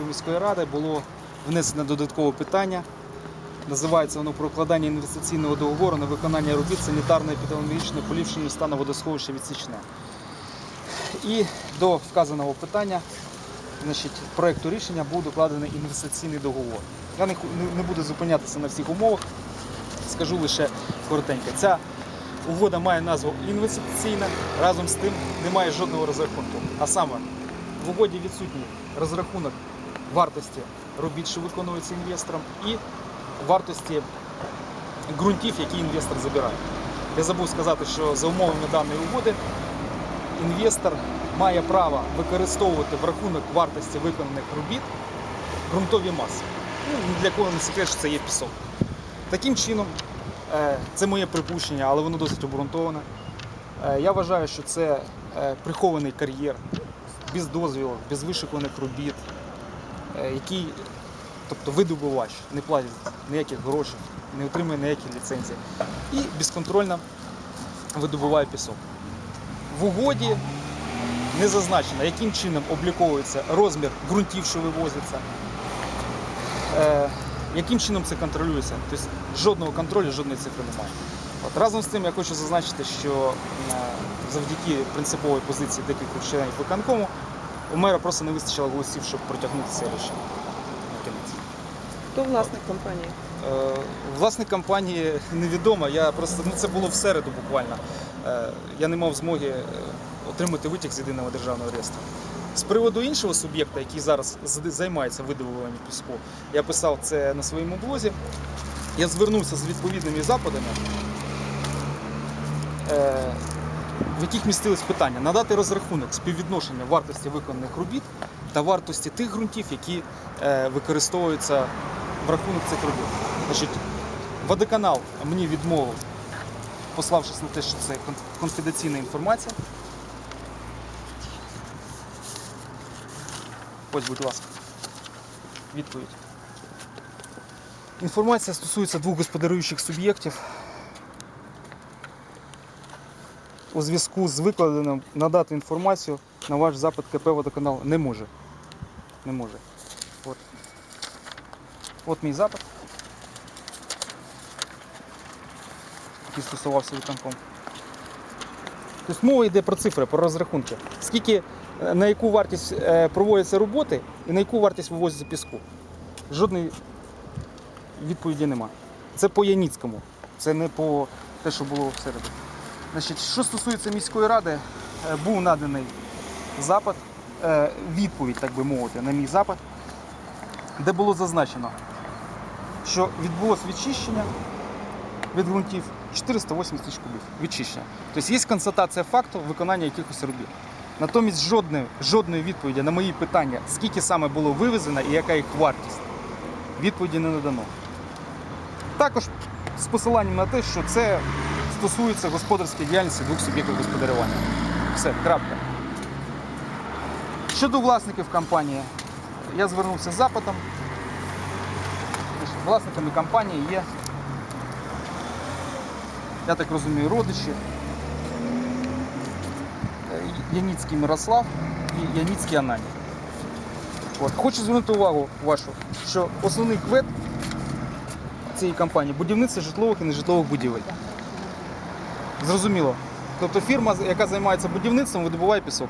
міської ради було внесено додаткове питання. Називається воно про укладання інвестиційного договору на виконання робіт санітарної епідеміологічної поліпшення стану водосховища відсічне. І до вказаного питання значить, проекту рішення був докладений інвестиційний договор. Я не- не буду зупинятися на всіх умовах, скажу лише коротенько. Ця угода має назву інвестиційна, разом з тим немає жодного розрахунку. А саме в угоді відсутній розрахунок вартості робіт, що виконуються інвестором, і вартості ґрунтів, які інвестор забирає. Я забув сказати, що за умовами даної угоди інвестор має право використовувати в рахунок вартості виконаних робіт ґрунтові маси. Ну, для кого не секрет, що це є пісок. Таким чином, е, це моє припущення, але воно досить обґрунтоване. Е, Я вважаю, що це е, прихований кар'єр без дозвілу, без вишикуваних робіт, який, тобто видобувач, не платить ніяких грошей, не отримує ніякі ліцензії і безконтрольно видобуває пісок. В угоді не зазначено, яким чином обліковується розмір ґрунтів, що вивозиться, е, яким чином це контролюється. Тобто жодного контролю, жодної цифри немає. От, разом з тим я хочу зазначити, що е, завдяки принциповій позиції декількох членів виконкому у мера просто не вистачило голосів, щоб протягнути це рішення. на кінець. Хто власник компанії? Е, Власник компанії невідомо. Я просто ну це було в середу буквально. Е, Я не мав змоги е, отримати витяг з єдиного державного реєстру. З приводу іншого суб'єкта, який зараз з- займається видобуванням піску, я писав це на своєму блозі. Я звернувся з відповідними запитами, е, в яких містилось питання надати розрахунок співвідношення вартості виконаних робіт та вартості тих ґрунтів, які е, використовуються в рахунок цих робіт. Значить, водоканал мені відмовив, пославшись на те, що це конфіденційна інформація. Ось, будь ласка, відповідь. Інформація стосується двох господарюючих суб'єктів. У зв'язку з викладеним надати інформацію на ваш запит КП водоканал не може. Не може. От. От мій запит. Який стосувався виконком. Тобто мова йде про цифри, про розрахунки. Скільки, е, на яку вартість е, проводяться роботи і на яку вартість вивозиться піску. Жодної відповіді нема. Це по Яніцькому, це не по те, що було всереду. Значить, що стосується міської ради, е, був наданий запит, е, відповідь, так би мовити, на мій запит, де було зазначено, що відбулося відчищення від ґрунтів 480 тисяч кубів відчищення. Тобто є констатація факту виконання якихось робіт. Натомість жодної, жодної відповіді на мої питання, скільки саме було вивезено і яка їх вартість, відповіді не надано. Також з посиланням на те, що це стосується господарської діяльності двох суб'єктів господарювання. Все, крапка. Щодо власників компанії, я звернувся з запитом. Власниками компанії є, я так розумію, родичі. Е, Яніцький Мирослав і Яніцький Анані. От. Хочу звернути увагу вашу, що основний квет цієї компанії будівництво житлових і нежитлових будівель. Зрозуміло. Тобто фірма, яка займається будівництвом, видобуває пісок.